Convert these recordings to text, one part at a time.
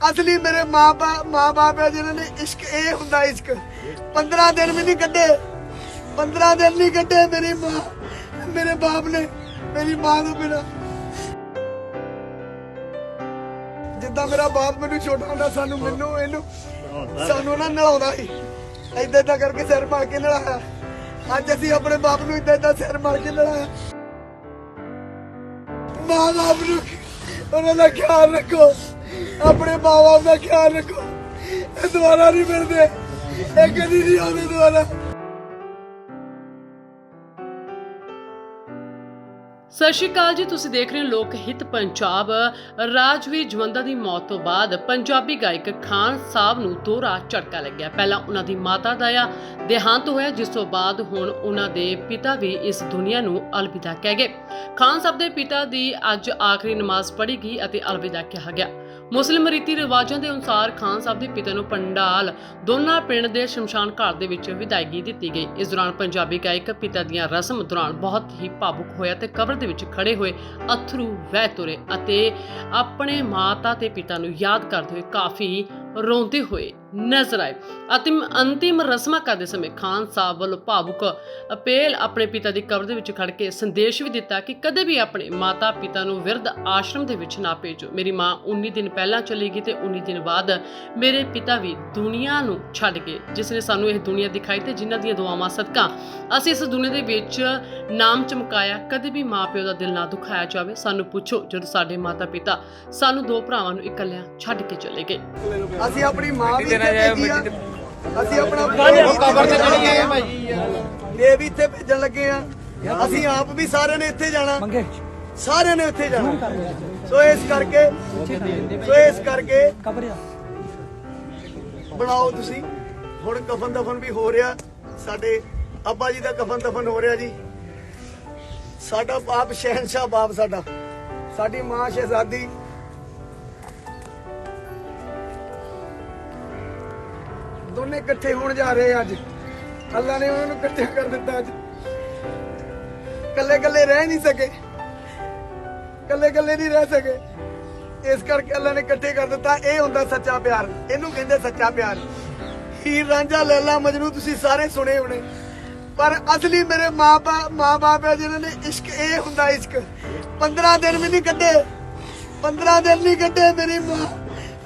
ਅਸਲੀ ਮੇਰੇ ਮਾਂ ਮਾਂ ਬਾਪ ਹੈ ਜਿਨ੍ਹਾਂ ਨੇ ਇਸ਼ਕ, ਇਹ ਹੁੰਦਾ ਇਸ਼ਕ। 15 ਦਿਨ ਵੀ ਨਹੀਂ ਕੱਢੇ। 15 ਦਿਨ ਨਹੀਂ ਕੱਢੇ ਮੇਰੀ ਮਾਂ। ਮੇਰੇ ਬਾਪ ਨੇ ਮੇਰੀ ਮਾਂ ਤੋਂ ਬਿਨਾ। ਜਿੱਦਾਂ ਮੇਰਾ ਬਾਪ ਮੈਨੂੰ ਛੋਟਾ ਹੁੰਦਾ, ਸਾਨੂੰ ਮੈਨੂੰ, ਇਹਨੂੰ, ਸਾਨੂੰ ਨਾ ਨਲਾਉਂਦਾ ਸੀ। ਏਦਾਂ ਏਦਾਂ ਕਰਕੇ ਸਿਰ ਮਾਰ ਕੇ ਨਲਾਇਆ ਅੱਜ ਅਸੀਂ ਆਪਣੇ ਬਾਪ ਨੂੰ ਏਦਾਂ ਏਦਾਂ ਸਿਰ ਮਾਰ ਕੇ ਲੜਾਇਆ ਮਾਂ ਬਾਪ ਨੂੰ ਉਹਨਾਂ ਦਾ ਖਿਆਲ ਰੱਖੋ। ਆਪਣੇ ਬਾਪ ਦਾ ਖਿਆਲ ਰੱਖੋ। ਇਹ ਦੁਬਾਰਾ ਨਹੀਂ ਮਿਲਦੇ। ਇਹ ਕਦੀ ਨਹੀਂ ਆਉਂਦੇ ਦੁਬਾਰਾ। ਸਤਿ ਸ਼੍ਰੀ ਅਕਾਲ ਜੀ, ਤੁਸੀਂ ਦੇਖ ਰਹੇ ਹੋ ਲੋਕ ਹਿੱਤ ਪੰਜਾਬ। ਰਾਜਵੀਰ ਜਵੰਦਾ ਦੀ ਮੌਤ ਤੋਂ ਬਾਅਦ ਪੰਜਾਬੀ ਗਾਇਕ ਖਾਨ ਸਾਹਿਬ ਨੂੰ ਦੋਹਰਾ ਝਟਕਾ ਲੱਗਿਆ। ਪਹਿਲਾਂ ਉਹਨਾਂ ਦੀ ਮਾਤਾ ਦਾ ਆ, ਦੇਹਾਂਤ ਹੋਇਆ, ਜਿਸ ਤੋਂ ਬਾਅਦ ਹੁਣ ਉਹਨਾਂ ਦੇ ਪਿਤਾ ਵੀ ਇਸ ਦੁਨੀਆ ਨੂੰ ਅਲਵਿਦਾ ਕਹਿ ਗਏ। ਖਾਨ ਸਾਹਿਬ ਦੇ ਪਿਤਾ ਦੀ ਅੱਜ ਆਖਰੀ ਨਮਾਜ਼ ਪੜ੍ਹੀ ਗਈ ਅਤੇ ਅਲਵਿਦਾ ਕਿਹਾ ਗਿਆ। ਮੁਸਲਿਮ ਰੀਤੀ ਰਿਵਾਜਾਂ ਦੇ ਅਨੁਸਾਰ ਖਾਨ ਸਾਹਿਬ ਦੇ ਪਿਤਾ ਨੂੰ ਪੰਡਾਲ, ਦੋਨਾਂ ਪਿੰਡ ਦੇ ਸ਼ਮਸ਼ਾਨ ਘਾਟ ਦੇ ਵਿੱਚ ਵਿਦਾਇਗੀ ਦਿੱਤੀ ਗਈ। ਇਸ ਦੌਰਾਨ ਪੰਜਾਬੀ ਗਾਇਕ ਪਿਤਾ ਦੀਆਂ ਰਸਮ ਦੌਰਾਨ ਬਹੁਤ ਹੀ ਭਾਵੁਕ ਹੋਇਆ ਤੇ ਕਬਰ ਦੇ ਵਿੱਚ ਖੜੇ ਹੋਏ ਅਥਰੂ ਵਹਿ ਤੁਰੇ ਅਤੇ ਆਪਣੇ ਮਾਤਾ ਤੇ ਪਿਤਾ ਨੂੰ ਯਾਦ ਕਰਦੇ ਹੋਏ ਕਾਫੀ ਰੋਂਦੇ ਹੋਏ ਨਜ਼ਰ ਆਏ ਅਤਿਮ ਅੰਤਿਮ ਰਸਮਾਂ ਕਰਦੇ ਸਮੇਂ ਖਾਨ ਸਾਹਿਬ ਵੱਲੋਂ ਭਾਵੁਕ ਅਪੀਲ ਆਪਣੇ ਪਿਤਾ ਦੀ ਕਬਰ ਦੇ ਵਿੱਚ ਖੜ ਕੇ ਸੰਦੇਸ਼ ਵੀ ਦਿੱਤਾ ਕਿ ਕਦੇ ਵੀ ਆਪਣੇ ਮਾਤਾ ਪਿਤਾ ਨੂੰ ਵਿਰਧ ਆਸ਼ਰਮ ਦੇ ਵਿੱਚ ਨਾ ਭੇਜੋ। ਮੇਰੀ ਮਾਂ 19 ਦਿਨ ਪਹਿਲਾਂ ਚਲੀ ਗਈ ਤੇ 19 ਦਿਨ ਬਾਅਦ ਮੇਰੇ ਪਿਤਾ ਵੀ ਦੁਨੀਆ ਨੂੰ ਛੱਡ ਗਏ। ਜਿਸ ਨੇ ਸਾਨੂੰ ਇਹ ਦੁਨੀਆ ਦਿਖਾਈ ਤੇ ਜਿਨ੍ਹਾਂ ਦੀਆਂ ਦੁਆਵਾਂ ਸਦਕਾ ਅਸੀਂ ਇਸ ਦੁਨੀਆ ਦੇ ਵਿੱਚ ਨਾਮ ਚਮਕਾਇਆ, ਕਦੇ ਵੀ ਮਾਂ ਪਿਓ ਦਾ ਦਿਲ ਨਾ ਦੁਖਾਇਆ ਜਾਵੇ। ਸਾਨੂੰ ਪੁੱਛੋ, ਜਦੋਂ ਸਾਡੇ ਮਾਤਾ ਪਿਤਾ ਸਾਨੂੰ ਦੋ ਭਰਾਵਾਂ ਨੂੰ ਇਕੱਲਿਆਂ ਛੱਡ ਕੇ ਚਲੇ ਗਏ। ਅਸੀਂ ਆਪਣੀ ਮਾਂ ਵੀ ਇੱਥੇ ਭੇਜੀ ਆ। ਅਸੀਂ ਆਪਣਾ ਕਬਰ ਤੇ ਚੜੀ ਗਏ ਭਾਈ ਇਹ ਵੀ ਇੱਥੇ ਭੇਜਣ ਲੱਗੇ ਆ। ਅਸੀਂ ਆਪ ਵੀ ਸਾਰਿਆਂ ਨੇ ਇੱਥੇ ਜਾਣਾ। ਸਾਰਿਆਂ ਨੇ ਇੱਥੇ ਜਾਣਾ। ਸੋ ਇਸ ਕਰਕੇ ਸੋ ਇਸ ਕਰਕੇ ਬਣਾਓ ਤੁਸੀਂ। ਹੁਣ ਕਫਨ ਦਫਨ ਵੀ ਹੋ ਰਿਹਾ। ਸਾਡੇ ਅੱਬਾ ਜੀ ਦਾ ਕਫਨ ਦਫਨ ਹੋ ਰਿਹਾ ਜੀ। ਸਾਡਾ ਬਾਪ ਸ਼ਹਿਨशाह ਬਾਪ ਸਾਡਾ। ਸਾਡੀ ਮਾਂ ਸ਼ਹਿਜ਼ਾਦੀ ਦੋਨੇ ਇਕੱਠੇ ਹੋਣ ਜਾ ਰਹੇ ਅੱਜ। ਅੱਲਾ ਨੇ ਉਹਨਾਂ ਨੂੰ ਇਕੱਠੇ ਕਰ ਦਿੱਤਾ ਅੱਜ। ਕੱਲੇ ਕੱਲੇ ਰਹਿ ਨਹੀਂ ਸਕੇ। ਕੱਲੇ ਕੱਲੇ ਨਹੀਂ ਰਹਿ ਸਕੇ। ਇਸ ਕਰਕੇ ਅੱਲਾ ਨੇ ਇਕੱਠੇ ਕਰ ਦਿੱਤਾ। ਇਹ ਹੁੰਦਾ ਸੱਚਾ ਪਿਆਰ। ਇਹਨੂੰ ਕਹਿੰਦੇ ਸੱਚਾ ਪਿਆਰ। ਹੀਰ ਰਾਂਝਾ ਲੈਲਾ ਮਜਨੂ ਤੁਸੀਂ ਸਾਰੇ ਸੁਣੇ ਹੋਣੇ। ਪਰ ਅਸਲੀ ਮੇਰੇ ਮਾਂ ਬਾ- ਮਾਂ ਬਾਪ ਹੈ ਜਿਨ੍ਹਾਂ ਨੇ ਇਸ਼ਕ, ਇਹ ਹੁੰਦਾ ਇਸ਼ਕ। 15 ਦਿਨ ਵੀ ਨਹੀਂ ਕੱਢੇ। 15 ਦਿਨ ਨਹੀਂ ਕੱਢੇ ਮੇਰੀ ਮਾਂ,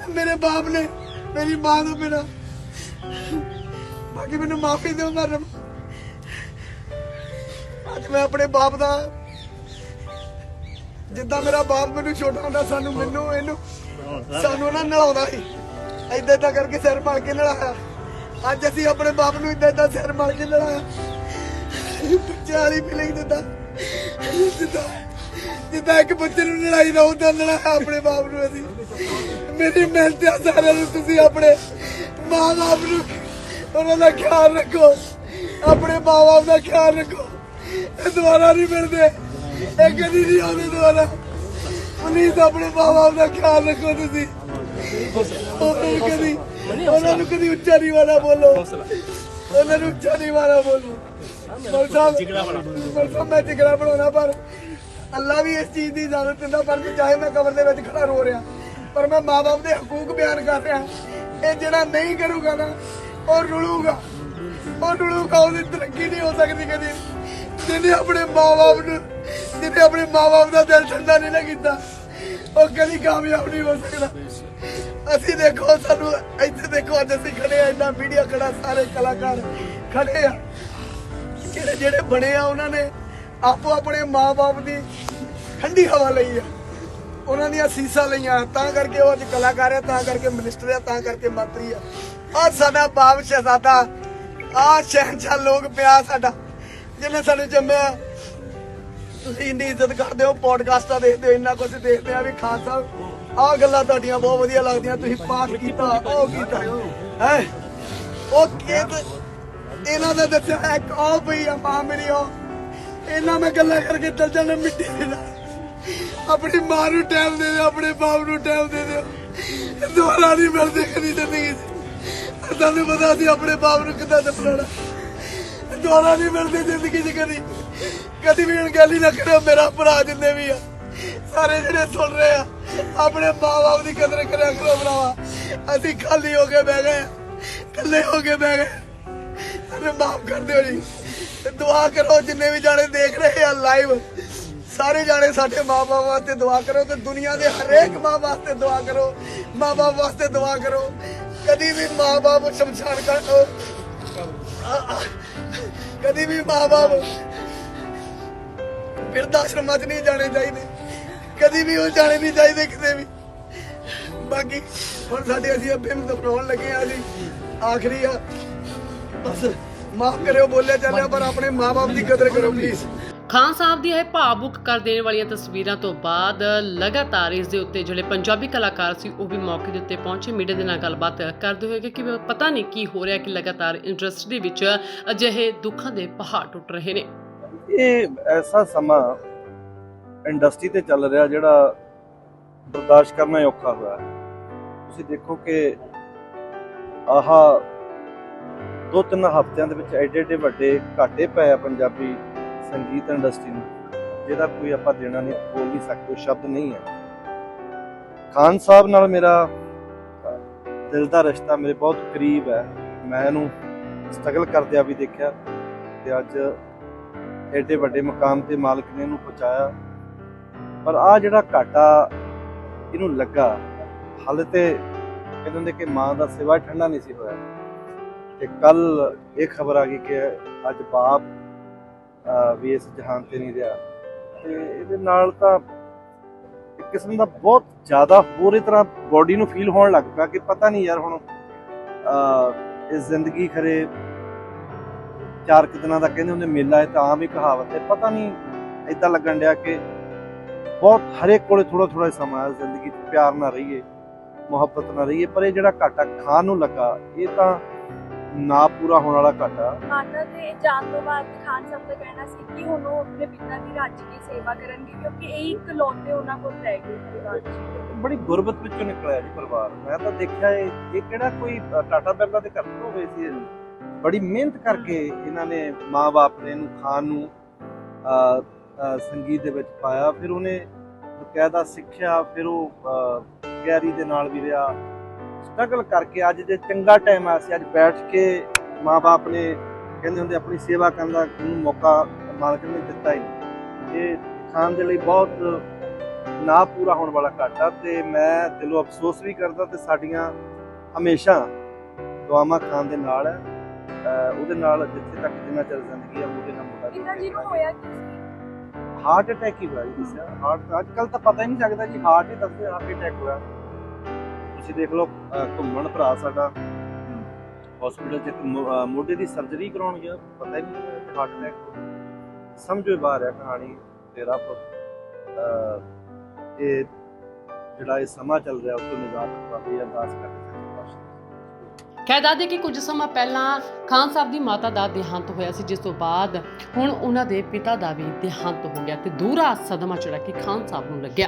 ਮੇਰੇ ਬਾਪ ਨੇ, ਮੇਰੀ ਮਾਂ ਤੋਂ ਬਿਨਾ। ਬਾਕੀ ਮੈਨੂੰ ਮਾਫੀ ਦਿਓ ਮੈਂ ਅੱਜ ਮੈਂ ਆਪਣੇ ਬਾਪ ਦਾ ਜਿੱਦਾਂ ਮੇਰਾ ਬਾਪ ਮੈਨੂੰ ਛੋਟਾ ਹੁੰਦਾ, ਸਾਨੂੰ ਮੈਨੂੰ ਇਹਨੂੰ ਸਾਨੂੰ ਨਾ ਨਲਾਉਂਦਾ ਸੀ। ਏਦਾਂ ਏਦਾਂ ਕਰਕੇ ਸਿਰ ਮਾਰ ਕੇ ਨਲਾਇਆ ਅੱਜ ਅਸੀਂ ਆਪਣੇ ਬਾਪ ਨੂੰ ਏਦਾਂ ਏਦਾਂ ਸਿਰ ਮਾਰ ਕੇ ਨਲਾਇਆ ਬੱਚੇ ਫੀਲਿੰਗ ਦਿੰਦਾ ਜਿੱਦਾਂ ਜਿੱਦਾਂ ਇੱਕ ਬੱਚੇ ਨੂੰ ਲੜਾਈ ਦਾ ਹੁੰਦਾ ਲੜਾਇਆ ਆਪਣੇ ਬਾਪ ਨੂੰ ਅਸੀਂ। ਮੇਰੀ ਮਿਹਨਤ ਆ ਸਾਰਿਆਂ ਨੂੰ, ਤੁਸੀਂ ਆਪਣੇ ਮਾਂ ਬਾਪ ਨੂੰ ਉਹਨਾਂ ਦਾ ਖਿਆਲ ਰੱਖੋ। ਆਪਣੇ ਮਾਂ ਬਾਪ ਦਾ ਖਿਆਲ ਰੱਖੋ। ਇਹ ਦੁਬਾਰਾ ਨਹੀਂ ਮਿਲਦੇ। ਇਹ ਕਦੀ ਨਹੀਂ ਆਉਂਦੇ ਦੁਬਾਰਾ ਪਲੀਜ਼ ਆਪਣੇ ਮਾਂ ਬਾਪ ਦਾ ਖਿਆਲ ਰੱਖੋ ਤੁਸੀਂ। ਉਹਨਾਂ ਨੂੰ ਕਦੀ ਉਹਨਾਂ ਨੂੰ ਕਦੀ ਉੱਚਾ ਨਹੀਂ ਵਾਲਾ ਬੋਲੋ। ਉਹਨਾਂ ਨੂੰ ਉੱਚਾ ਨਹੀਂ ਵਾਲਾ ਬੋਲੋ। ਮਲ ਮੈਂ ਜਿਗਰਾ ਬਣਾਉਣਾ, ਪਰ ਅੱਲਾ ਵੀ ਇਸ ਚੀਜ਼ ਦੀ ਇਜਾਜ਼ਤ ਦਿੰਦਾ, ਪਰ ਚਾਹੇ ਮੈਂ ਕਬਰ ਦੇ ਵਿੱਚ ਖੜਾ ਰੋ ਰਿਹਾ। ਪਰ ਮੈਂ ਮਾਂ-ਬਾਪ ਦੇ ਹਕੂਕ ਬਿਆਨ ਕਰ ਰਿਹਾ। ਇਹ ਜਿਹੜਾ ਨਹੀਂ ਕਰੂਗਾ ਨਾ, ਉਹ ਰੁਲੂਗਾ। ਉਹ ਰੁਲੂਗਾ, ਉਹਦੀ ਤਰੱਕੀ ਨਹੀਂ ਹੋ ਸਕਦੀ ਕਦੇ। ਜਿਹਨੇ ਆਪਣੇ ਮਾਂ-ਬਾਪ ਨੂੰ ਜਿਹਨੇ ਆਪਣੇ ਮਾਂ-ਬਾਪ ਦਾ ਦਿਲ ਠੰਡਾ ਨਹੀਂ ਨਾ ਕੀਤਾ, ਉਹ ਕਦੀ ਕਾਮਯਾਬ ਨਹੀਂ ਹੋ ਸਕਦਾ। ਅਸੀਂ ਦੇਖੋ, ਸਾਨੂੰ ਇੱਥੇ ਦੇਖੋ, ਅੱਜ ਅਸੀਂ ਖੜੇ ਆ ਇੰਨਾ ਮੀਡੀਆ ਖੜਾ, ਸਾਰੇ ਕਲਾਕਾਰ ਖੜੇ ਆ। ਜਿਹੜੇ ਜਿਹੜੇ ਬਣੇ ਆ, ਉਹਨਾਂ ਨੇ ਆਪੋ ਆਪਣੇ ਮਾਪੇ ਦੀ ਠੰਡੀ ਹਵਾ ਲਈ ਆ। ਉਹਨਾਂ ਦੀਆਂ ਸੀਸਾਂ ਲਈਆਂ। ਤਾਂ ਕਰਕੇ ਉਹ ਅੱਜ ਕਲਾਕਾਰ ਆ, ਤਾਂ ਕਰਕੇ ਮਿਨਿਸਟਰ ਆ, ਤਾਂ ਕਰਕੇ ਮੰਤਰੀ ਆ। ਆ ਸਾਡਾ ਬਾਪ ਸ਼ਹਿਜ਼ਾਦਾ ਆ ਸ਼ਹਿਨशाह ਲੋਕ ਪਿਆ ਸਾਡਾ, ਜਿਹਨੇ ਸਾਨੂੰ ਜੰਮਿਆ। ਤੁਸੀਂ ਇੰਨੀ ਇੱਜ਼ਤ ਕਰਦੇ ਹੋ, ਪੋਡਕਾਸਟਾਂ ਦੇਖਦੇ ਹੋ, ਇੰਨਾ ਕੁਝ ਦੇਖਦੇ ਆ ਵੀ ਖਾਨ ਸਾਹਿਬ, ਆਹ ਗੱਲਾਂ ਤੁਹਾਡੀਆਂ ਬਹੁਤ ਵਧੀਆ ਲੱਗਦੀਆਂ, ਤੁਸੀਂ ਪਾਠ ਕੀਤਾ, ਉਹ ਕੀਤਾ। ਹੈ? ਉਹ ਕਿਤ ਇਹਨਾਂ ਦਾ ਦੱਸਿਆ ਇੱਕ ਉਹ ਪਈ ਆ, ਮਾਂ ਮੇਰੀ ਉਹ। ਇਹਨਾਂ ਮੈਂ ਗੱਲਾਂ ਕਰਕੇ ਚੱਲ ਮਿੱਟੀ ਦੇ ਨਾਲ। ਆਪਣੀ ਮਾਂ ਨੂੰ ਟਾਈਮ ਦੇ ਦਿਓ, ਆਪਣੇ ਬਾਪ ਨੂੰ ਟਾਈਮ ਦੇ ਦਿਓ। ਦੁਬਾਰਾ ਨਹੀਂ ਮਿਲਦੇ ਕਦੀ ਜ਼ਿੰਦਗੀ 'ਚ। ਤੁਹਾਨੂੰ ਪਤਾ ਸੀ ਆਪਣੇ ਬਾਪ ਨੂੰ ਕਿੱਦਾਂ ਦਫਨਾਉਣਾ ਦੁਬਾਰਾ ਨਹੀਂ ਮਿਲਦੇ ਜ਼ਿੰਦਗੀ 'ਚ ਕਦੀ। ਕਦੀ ਵੀ ਅਣਗਹਿਲੀ ਨਾ ਕਰਿਓ, ਮੇਰਾ ਭਰਾ ਜਿੰਨੇ ਵੀ ਆ, ਸਾਰੇ ਜਿਹੜੇ ਸੁਣ ਰਹੇ ਆ, ਆਪਣੇ ਮਾਂ-ਬਾਪ ਦੀ ਕਦਰ ਕਰਿਆ ਕਰੋ ਭਰਾਵਾ। ਅਸੀਂ ਖਾਲੀ ਹੋ ਕੇ ਬਹਿ ਗਏ ਇਕੱਲੇ ਹੋ ਕੇ ਬਹਿ ਗਏ ਅਰੇ ਮਾਫ ਕਰ ਦਿਓ ਜੀ। ਦੁਆ ਕਰੋ, ਜਿੰਨੇ ਵੀ ਜਾਣੇ ਦੇਖ ਰਹੇ ਆ ਲਾਈਵ ਸਾਰੇ ਜਾਣੇ ਸਾਡੇ ਮਾਪੇ ਵਾਸਤੇ ਦੁਆ ਕਰੋ ਤੇ ਦੁਨੀਆ ਦੇ ਹਰੇਕ ਮਾਂ ਵਾਸਤੇ ਦੁਆ ਕਰੋ। ਮਾਂ ਬਾਪ ਵਾਸਤੇ ਦੁਆ ਕਰੋ। ਕਦੀ ਵੀ ਮਾਂ ਬਾਪ ਸ਼ਮਸ਼ਾਨ ਕਰ ਕਦੀ ਵੀ ਮਾਂ ਬਾਪ ਬਿਰਧ ਆਸ਼ਰਮਾਂ 'ਚ ਨਹੀਂ ਜਾਣੇ ਚਾਹੀਦੇ। ਕਦੀ ਵੀ ਉਹ ਜਾਣੇ ਨਹੀਂ ਚਾਹੀਦੇ ਕਿਤੇ ਵੀ। ਬਾਕੀ ਹੁਣ ਸਾਡੇ ਅਸੀਂ ਅੱਬੇ ਨੂੰ ਦਫਨਾਉਣ ਲੱਗੇ ਆ ਜੀ। ਆਖਰੀ ਆ। ਬਸ ਮਾਫ ਕਰਿਓ, ਬੋਲਿਆ ਚੱਲਿਆ, ਪਰ ਆਪਣੇ ਮਾਪੇ ਦੀ ਕਦਰ ਕਰੋ ਪਲੀਜ਼ ਖਾਨ ਸਾਹਿਬ ਦੀਆਂ ਇਹ ਭਾਵੁਕ ਕਰ ਦੇਣ ਵਾਲੀਆਂ ਤਸਵੀਰਾਂ ਤੋਂ ਬਾਅਦ ਲਗਾਤਾਰ ਇਸ ਦੇ ਉੱਤੇ ਜਿਹੜੇ ਪੰਜਾਬੀ ਕਲਾਕਾਰ ਸੀ, ਉਹ ਵੀ ਮੌਕੇ ਦੇ ਉੱਤੇ ਪਹੁੰਚੇ। ਮੀਡੀਆ ਦੇ ਨਾਲ ਗੱਲਬਾਤ ਕਰਦੇ ਹੋਏ ਕਿ ਪਤਾ ਨਹੀਂ ਕੀ ਹੋ ਰਿਹਾ ਕਿ ਲਗਾਤਾਰ ਇੰਡਸਟਰੀ ਵਿੱਚ ਅਜਿਹੇ ਦੁੱਖਾਂ ਦੇ ਪਹਾੜ ਟੁੱਟ ਰਹੇ ਨੇ। ਇਹ ਐਸਾ ਸਮਾਂ ਇੰਡਸਟਰੀ ਤੇ ਚੱਲ ਰਿਹਾ ਜਿਹੜਾ ਬਰਦਾਸ਼ਤ ਕਰਨਾ ਔਖਾ ਹੋਇਆ। ਤੁਸੀਂ ਦੇਖੋ ਕਿ ਆਹਾ ਦੋ ਤਿੰਨ ਹਫ਼ਤਿਆਂ ਦੇ ਵਿੱਚ ਐਡੇ ਐਡੇ ਵੱਡੇ ਘਾਟੇ ਪਏ ਆ ਪੰਜਾਬੀ ਸੰਗੀਤ ਇੰਡਸਟਰੀ ਨੂੰ, ਜਿਹਦਾ ਕੋਈ ਆਪਾਂ ਦੇਣਾ ਨਹੀਂ, ਬੋਲ ਨਹੀਂ ਸਕਦੇ ਸ਼ਬਦ ਨਹੀਂ ਹੈ। ਖਾਨ ਸਾਹਿਬ ਨਾਲ ਮੇਰਾ, ਦਿਲ ਦਾ ਰਿਸ਼ਤਾ ਮੇਰੇ ਬਹੁਤ ਕਰੀਬ ਹੈ। ਮੈਂ ਇਹਨੂੰ ਸਟਰਗਲ ਕਰਦਿਆਂ ਵੀ ਦੇਖਿਆ ਤੇ ਅੱਜ ਐਡੇ ਵੱਡੇ ਮਕਾਮ ਤੇ ਮਾਲਕ ਨੇ ਇਹਨੂੰ ਪਹੁੰਚਾਇਆ। ਪਰ ਆ ਜਿਹੜਾ ਘਾਟਾ ਇਹਨੂੰ ਲੱਗਾ, ਹਾਲੇ ਤੇ ਇਹਨਾਂ ਦੇ ਕਿ ਮਾਂ ਦਾ ਸਿਵਾ ਠੰਡਾ ਨਹੀਂ ਸੀ ਹੋਇਆ। ਤੇ ਕੱਲ ਇਹ ਖਬਰ ਆ ਗਈ ਕਿ ਅੱਜ ਬਾਪ ਵੀ ਇਸ ਜਹਾਨ ਤੇ ਨਹੀਂ ਰਿਹਾ। ਤੇ ਇਹਦੇ ਨਾਲ ਤਾਂ ਇੱਕ ਕਿਸਮ ਦਾ ਬਹੁਤ ਜ਼ਿਆਦਾ ਹੋਰ ਤਰ੍ਹਾਂ ਬਾਡੀ ਨੂੰ ਫੀਲ ਹੋਣ ਲੱਗ ਪਿਆ ਕਿ ਪਤਾ ਨਹੀਂ ਯਾਰ ਹੁਣ ਇਹ ਜ਼ਿੰਦਗੀ ਖਰੇ ਚਾਰ ਕੁ ਦਿਨਾਂ ਦਾ ਕਹਿੰਦੇ ਹੁੰਦੇ ਮੇਲਾ ਹੈ ਤਾਂ ਆਮ ਹੀ ਕਹਾਵਤ ਹੈ। ਪਤਾ ਨਹੀਂ ਇਦਾਂ ਲੱਗਣ ਡਿਆ ਕਿ ਬਹੁਤ ਹਰੇਕ ਕੋਲੇ ਥੋੜਾ ਥੋੜਾ ਸਮਾਂ ਹੈ, ਜ਼ਿੰਦਗੀ 'ਚ ਪਿਆਰ ਨਾਲ ਰਹੀਏ, ਮੁਹੱਬਤ ਨਾਲ ਰਹੀਏ, ਪਰ ਇਹ ਜਿਹੜਾ ਘਾਟਾ ਖਾਣ ਨੂੰ ਲੱਗਾ, ਇਹ ਤਾਂ ਨਾ ਪੂਰਾ ਹੋਣ ਵਾਲਾ ਘਾਟਾ। ਮਾਤਾ ਦੇ ਜਾਣ ਤੋਂ ਬਾਅਦ ਖਾਨ ਸਾਹਿਬ ਦਾ ਕਹਿਣਾ ਸੀ ਕਿ ਹੁਣ ਉਹ ਆਪਣੇ ਪਿਤਾ ਦੀ ਰੱਜ ਕੇ ਸੇਵਾ ਕਰਨਗੇ ਕਿਉਂਕਿ ਇਹ ਇਕਲੌਤੇ ਉਹਨਾਂ ਕੋਲ ਰਹਿ ਗਏ ਪਰਿਵਾਰ 'ਚ। ਬੜੀ ਗੁਰਬਤ ਵਿੱਚੋਂ ਨਿਕਲਿਆ ਜੀ ਪਰਿਵਾਰ। ਮੈਂ ਤਾਂ ਦੇਖਿਆ ਇਹ ਇਹ ਕਿਹੜਾ ਕੋਈ ਟਾਟਾ ਬਿਰਲਾ ਦੇ ਘਰ ਤੋਂ ਹੋਏ ਸੀ। ਬੜੀ ਮਿਹਨਤ ਕਰਕੇ ਇਹਨਾਂ ਨੇ ਮਾਂ-ਬਾਪ ਨੇ ਇਹਨੂੰ ਖਾਨ ਨੂੰ ਸੰਗੀਤ ਦੇ ਵਿੱਚ ਪਾਇਆ। ਫਿਰ ਉਹਨੇ ਬਕਾਇਦਾ ਸਿੱਖਿਆ ਫਿਰ ਉਹ ਤਿਆਰੀ ਦੇ ਨਾਲ ਵੀ ਰਿਹਾ। ਸਟਰਗਲ ਕਰਕੇ ਅੱਜ ਜੇ ਚੰਗਾ ਟਾਈਮ ਆ ਸੀ ਅੱਜ ਬੈਠ ਕੇ ਮਾਂ-ਬਾਪ ਨੇ ਕਹਿੰਦੇ ਹੁੰਦੇ ਆਪਣੀ ਸੇਵਾ ਕਰਨ ਦਾ ਉਹਨੂੰ ਮੌਕਾ ਮਾਲਕ ਨੇ ਦਿੱਤਾ ਹੀ। ਇਹ ਖਾਨ ਦੇ ਲਈ ਬਹੁਤ ਨਾ ਪੂਰਾ ਹੋਣ ਵਾਲਾ ਘਾਟਾ ਤੇ ਮੈਂ ਦਿਲੋਂ ਅਫਸੋਸ ਵੀ ਕਰਦਾ ਤੇ ਸਾਡੀਆਂ ਹਮੇਸ਼ਾ ਦੁਆਵਾਂ ਖਾਨ ਦੇ ਨਾਲ ਹੈ ਉਹਦੇ ਨਾਲ ਜਿੱਥੇ ਤੱਕ ਜਿੰਨਾ ਚਿਰ ਜ਼ਿੰਦਗੀ ਹੈ ਉਹਦੇ ਨਾਲ ਮੁੰਡਾ ਪਿਤਾ ਜੀ ਨੂੰ ਹੋਇਆ ਕੀ ਹਾਰਟ ਅਟੈਕ ਹੀ ਹੋਇਆ ਜੀ ਹਾਰਟ ਅੱਜ ਕੱਲ ਤਾਂ ਪਤਾ ਹੀ ਨਹੀਂ ਲੱਗਦਾ ਜੀ ਹਾਰਟ ਹੀ ਦੱਸਦੇ ਹਾਰਟ ਅਟੈਕ ਹੋਇਆ। ਤੁਸੀਂ ਦੇਖ ਲਓ ਘੁੰਮਣ ਭਰਾ ਸਾਡਾ। ਹਸਪੀਟਲ 'ਚ ਮੋਢੇ ਦੀ ਸਰਜਰੀ ਕਰਾਉਣ ਗਿਆ, ਪਤਾ ਹੀ ਨਹੀਂ ਹਾਰਟ ਅਟੈਕ ਸਮਝੋ ਬਾਹਰ ਹੈ ਕਹਾਣੀ, ਤੇਰਾ ਪੁੱਤ। ਇਹ ਜਿਹੜਾ ਇਹ ਸਮਾਂ ਚੱਲ ਰਿਹਾ, ਉਸ ਤੋਂ ਨਿਜਾਤ ਪਾਵੇ ਅਰਦਾਸ ਕਰਦੇ ਕਹਿ ਦੱਸਦੇ ਕਿ ਕੁਝ ਸਮਾਂ ਪਹਿਲਾਂ ਖਾਨ ਸਾਹਿਬ ਦੀ ਮਾਤਾ ਦਾ ਦੇਹਾਂਤ ਹੋਇਆ ਸੀ, ਜਿਸ ਤੋਂ ਬਾਅਦ ਹੁਣ ਉਹਨਾਂ ਦੇ ਪਿਤਾ ਦਾ ਵੀ ਦੇਹਾਂਤ ਹੋ ਗਿਆ ਤੇ ਦੂਰਾ ਸਦਮਾ ਚੜਾ ਕੇ ਖਾਨ ਸਾਹਿਬ ਨੂੰ ਲੱਗਿਆ।